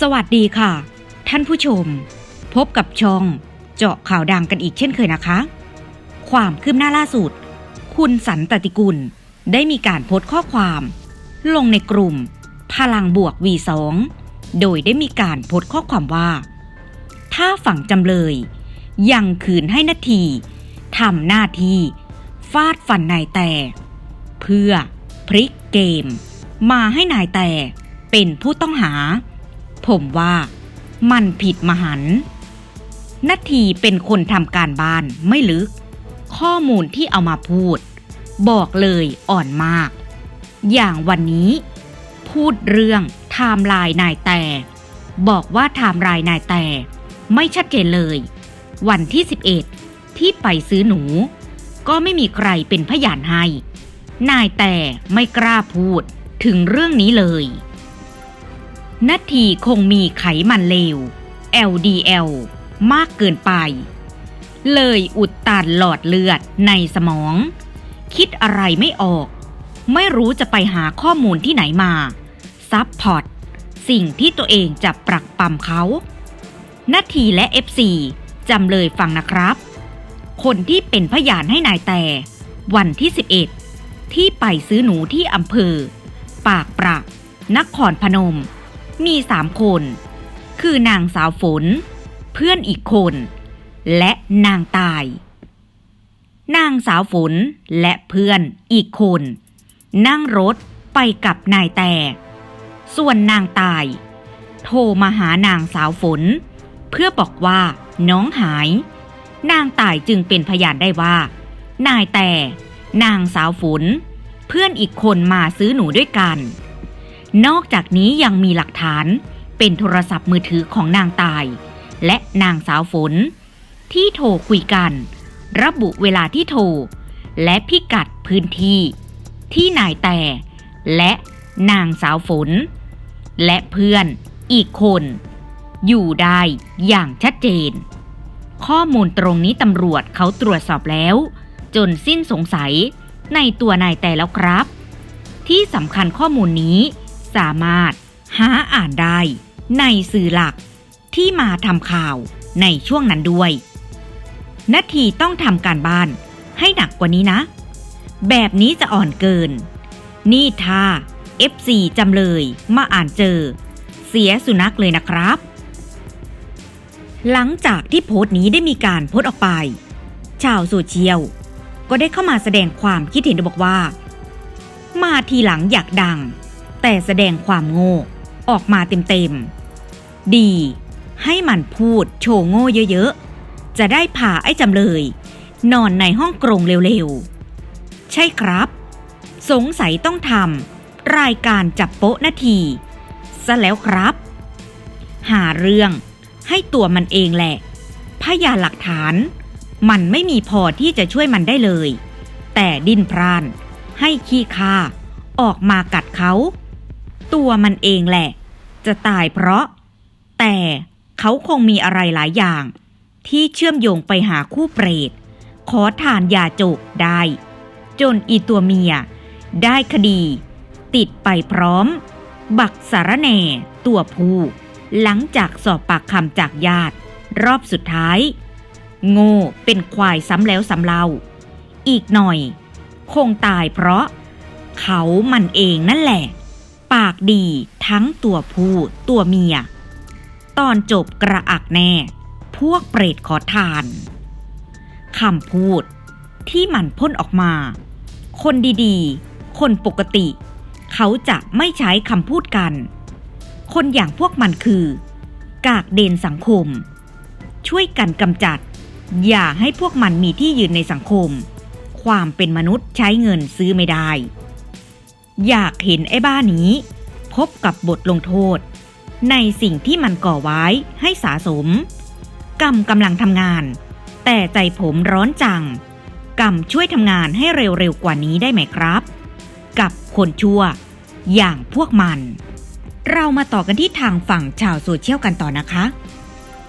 สวัสดีค่ะ ท่านผู้ชม พบกับช่องเจาะข่าวดังกันอีกเช่นเคยนะคะ ความคืบหน้าล่าสุด คุณสันตติกุลได้มีการโพสต์ข้อความ ลงในกลุ่ม พลังบวก V2 โดยได้มีการโพสต์ข้อความว่า ถ้าฝั่งจำเลย ยังคืนให้นาทีทำหน้าที่ฟาดฟันนายแต่ เพื่อพลิกเกม มาให้นายแต่เป็นผู้ต้องหา ผมว่ามันผิดมหันต์นาทีเป็นคนทำการบ้านไม่ลึก ข้อมูลที่เอามาพูด บอกเลยอ่อนมาก อย่างวันนี้ พูดเรื่องไทม์ไลน์นายแต่ บอกว่าไทม์ไลน์นายแต่ ไม่ชัดเจนเลย วันที่ 11 ที่ไปซื้อหนู ก็ไม่มีใครเป็นพยานให้ นายแต่ไม่กล้าพูดถึงเรื่องนี้เลย นาทีคงมีไขมันเลว LDL มากเกินไป เลยอุดตันหลอดเลือดในสมอง คิดอะไรไม่ออก ไม่รู้จะไปหาข้อมูลที่ไหนมา ซับพอร์ต สิ่งที่ตัวเองจะปรักปรำเขานาทีและ FC จำเลยฟังนะครับ คนที่เป็นพยานให้นายแต่ วันที่ 11 ที่ไปซื้อหนูที่อำเภอ ปากปราบนครพนม มีสามคน คือนางสาวฝน เพื่อนอีกคน และนางตาย นางสาวฝนและเพื่อนอีกคน นั่งรถไปกับนายแต่ ส่วนนางตาย โทรมาหานางสาวฝน เพื่อบอกว่าน้องหาย นางตายจึงเป็นพยานได้ว่า นายแต่ นางสาวฝน เพื่อนอีกคนมาซื้อหนูด้วยกัน นอกจากนี้ยังมีหลักฐานเป็นโทรศัพท์มือถือของนางตาย และนางสาวฝน ที่โทรคุยกัน ระบุเวลาที่โทร และพิกัดพื้นที่ ที่นายแต่ และนางสาวฝน และเพื่อนอีกคน อยู่ได้อย่างชัดเจน ข้อมูลตรงนี้ตำรวจเขาตรวจสอบแล้ว จนสิ้นสงสัยในตัวนายแต่แล้วครับ ที่สำคัญข้อมูลนี้ สามารถ หาอ่านได้ ในสื่อหลัก ที่มาทำข่าวในช่วงนั้นด้วยนาทีต้องทำการบ้านให้หนักกว่านี้นะ แบบนี้จะอ่อนเกิน นี่ถ้า FC จำเลยมาอ่านเจอ เสียสุนัขเลยนะครับ หลังจากที่โพสต์นี้ได้มีการโพสต์ออกไป ชาวโซเชียลก็ได้เข้ามาแสดงความคิดเห็นบอกว่า มาทีหลังอยากดัง แต่แสดงความโง่ ออกมาเต็มๆ ดี ให้มันพูดโชว์โง่เยอะๆ จะได้พาไอ้จำเลย นอนในห้องกรงเร็วๆ ใช่ครับ สงสัยต้องทำรายการจับโป๊ะนาที ซะแล้วครับ หาเรื่องให้ตัวมันเองแหละ พยานหลักฐาน มันไม่มีพอที่จะช่วยมันได้เลย แต่ดิ้นพราน ให้ขี้ข้าออกมากัดเขา ตัวมันเองแหละ จะตายเพราะ แต่เขาคงมีอะไรหลายอย่าง ที่เชื่อมโยงไปหาคู่เปรต ขอทานยาจกได้ จนอีตัวเมีย ได้คดี ติดไปพร้อม บักสารแหน่ตัวผู้หลังจากสอบปากคำจากญาติ รอบสุดท้าย โง่เป็นควายซ้ำแล้วซ้ำเล่า อีกหน่อย คงตายเพราะ เขามันเองนั่นแหละ ปากดีทั้งตัวผู้ตัวเมีย ตอนจบกระอักแน่ พวกเปรตขอทานคำพูดที่มันพ่นออกมา คนดีๆ คนปกติ เขาจะไม่ใช้คำพูดกัน คนอย่างพวกมันคือ กากเดนสังคม ช่วยกันกำจัด อย่าให้พวกมันมีที่ยืนในสังคม ความเป็นมนุษย์ใช้เงินซื้อไม่ได้ อยากเห็นไอ้บ้านี้ พบกับบทลงโทษ ในสิ่งที่มันก่อไว้ให้สะสม กรรมกำลังทำงาน แต่ใจผมร้อนจัง กรรมช่วยทำงานให้เร็วๆกว่านี้ได้ไหมครับ กับคนชั่ว อย่างพวกมัน เรามาต่อกันที่ทางฝั่งชาวโซเชียลกันต่อนะคะ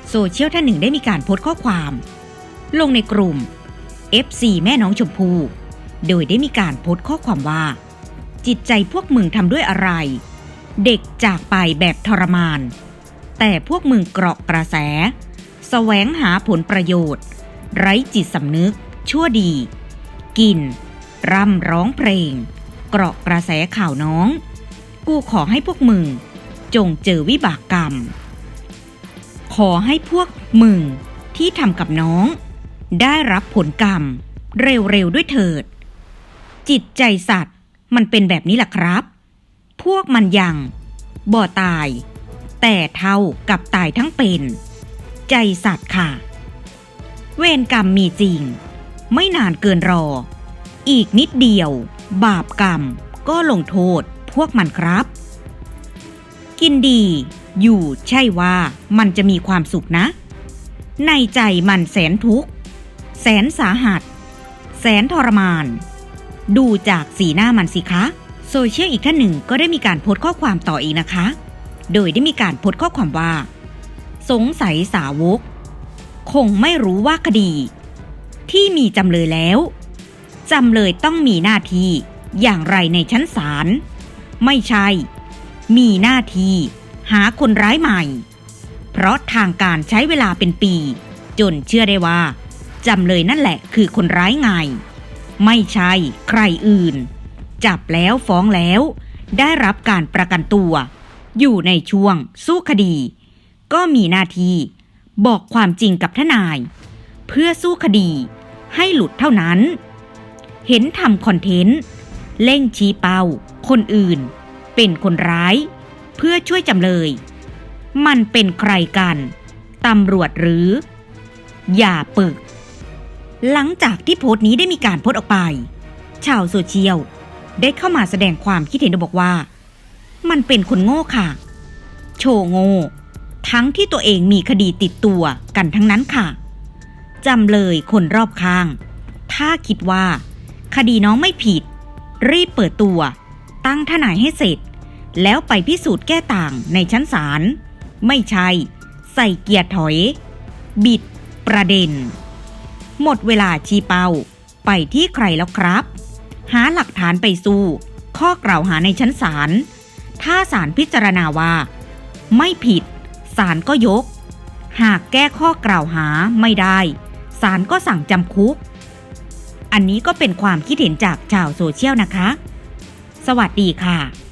โซเชียลท่านหนึ่งได้มีการโพสต์ข้อความ ลงในกลุ่ม FC แม่น้องชมพู่โดยได้มีการโพสต์ข้อความว่า จิตใจพวกมึงทำด้วยอะไร เด็กจากไปแบบทรมาน แต่พวกมึงเกราะกระแสแสวงหาผลประโยชน์ ไร้จิตสำนึก ชั่วดี กิน ร่ำร้องเพลง เกราะกระแสข่าวน้อง กูขอให้พวกมึง จงเจอวิบากกรรม ขอให้พวกมึงที่ทำกับน้อง ได้รับผลกรรม เร็วๆด้วยเถิด จิตใจสัตว์ มันเป็นแบบนี้แหละครับ พวกมันยังบ่ตาย แต่เท่ากับตายทั้งเป็น ใจสัตว์ค่ะ เวรกรรมมีจริง ไม่นานเกินรอ อีกนิดเดียว บาปกรรมก็ลงโทษพวกมันครับ กินดีอยู่ใช่ว่ามันจะมีความสุขนะ ในใจมันแสนทุกข์ แสนสาหัส แสนทรมาน ดูจากสีหน้ามันสิคะโซเชียลอีกท่านหนึ่งก็ได้มีการโพสต์ข้อความต่ออีกนะคะ โดยได้มีการโพสต์ข้อความว่า สงสัยสาวก คงไม่รู้ว่าคดี ที่มีจำเลยแล้วจำเลยต้องมีหน้าที่อย่างไรในชั้นศาลไม่ใช่ มีหน้าที่หาคนร้ายใหม่ เพราะทางการใช้เวลาเป็นปี จนเชื่อได้ว่าจำเลยนั่นแหละคือคนร้ายไง ไม่ใช่ใครอื่น จับแล้วฟ้องแล้ว ได้รับการประกันตัว อยู่ในช่วงสู้คดี ก็มีหน้าที่บอกความจริงกับทนาย เพื่อสู้คดีให้หลุดเท่านั้น เห็นทำคอนเทนต์เล่งชี้เป้า คนอื่น เป็นคนร้าย เพื่อช่วยจำเลย มันเป็นใครกันตำรวจหรือ อย่าปึก หลังจากที่โพสต์นี้ได้มีการโพสต์ออกไป ชาวโซเชียลได้เข้ามาแสดงความคิดเห็นโดยบอกว่า มันเป็นคนโง่ค่ะ โชว์โง่ทั้งที่ตัวเองมีคดีติดตัวกันทั้งนั้นค่ะจำเลยคนรอบข้าง ถ้าคิดว่า คดีน้องไม่ผิด รีบเปิดตัว ตั้งทนายให้เสร็จ แล้วไปพิสูจน์แก้ต่างในชั้นศาลไม่ใช่ ใส่เกียร์ถอย บิดประเด็น หมดเวลาชี้เป้า ไปที่ใครแล้วครับ หาหลักฐานไปสู้ ข้อกล่าวหาในชั้นศาล ถ้าศาลพิจารณาว่า ไม่ผิดศาลก็ยก หากแก้ข้อกล่าวหาไม่ได้ศาลก็สั่งจำคุก อันนี้ก็เป็นความคิดเห็นจากชาวโซเชียลนะคะ สวัสดีค่ะ